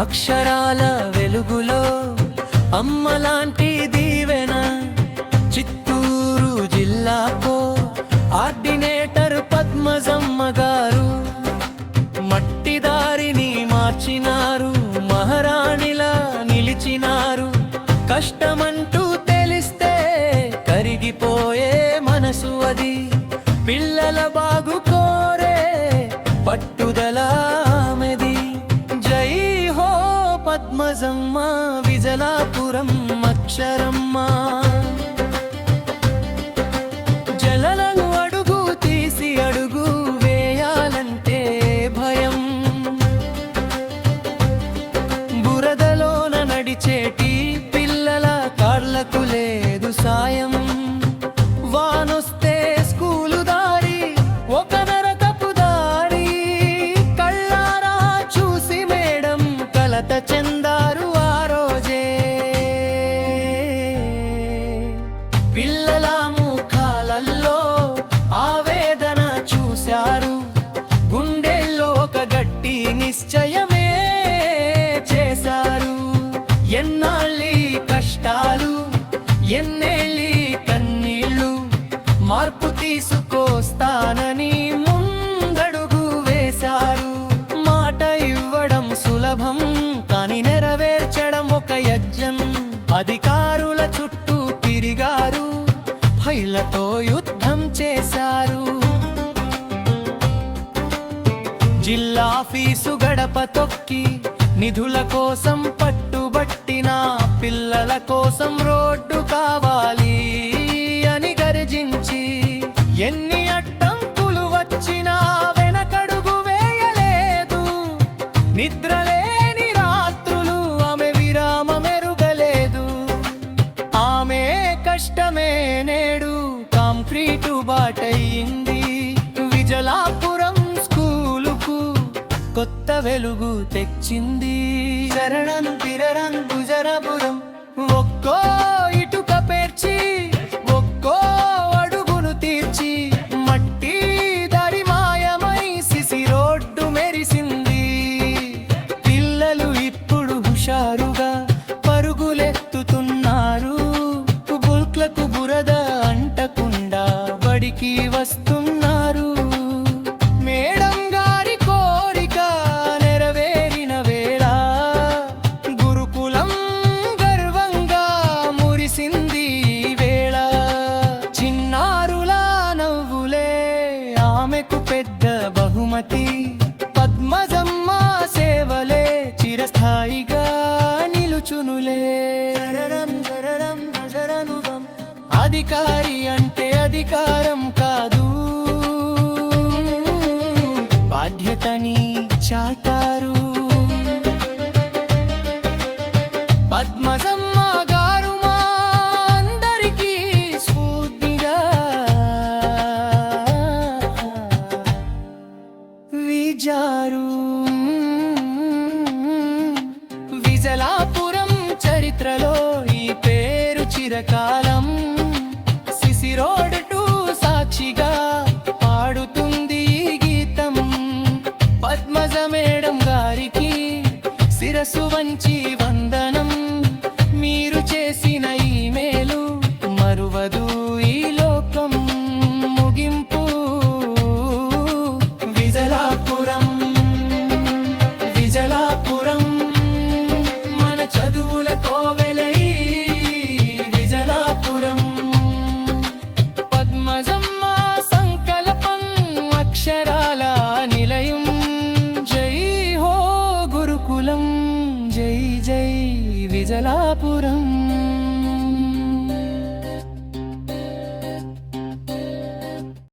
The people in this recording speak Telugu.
అక్షరాల వెలుగులో అమ్మలాంటి దీవెన చిత్తూరు జిల్లాకో ఆర్డినేటర్ పద్మజమ్మ గారు. మట్టి దారిని మార్చినారు మహారాణిలా నిలిచినారు. కష్టమంటూ విజలాపురం అక్షరమ్మ. జలలను అడుగు తీసి అడుగు వేయాలంటే భయం. బురదలోన నడిచేట గట్టి నిశ్చయమే చేశారు. ఎన్నాళ్ళి కష్టాలు ఎన్నేళ్ళి కన్నీళ్ళు మార్పు జిల్లాఫీసు గడప తొక్కి నిధుల కోసం పట్టుబట్టిన పిల్లల కోసం రోడ్డు కావాలి అని గర్జించి ఎన్ని అడ్డంకులు వచ్చినా వెనకడుగు వేయలేదు. నిద్రలేని రాత్రులు ఆమె విరామమెరుగలేదు ఆమె కష్టమే నేడు కాంక్రీటు బాటయింది. వెలుగు తెచ్చింది. శరణం తిరరం గుజరపురం ఒక్కో ఆమెకు పెద్ద బహుమతి. పద్మజమ్మ సేవలే చిరస్థాయిగా నిలుచునులే. అధికారి అంటే అధికారం కాదు. బాధ్యతని ಸುವಂಚಿ జలాపురం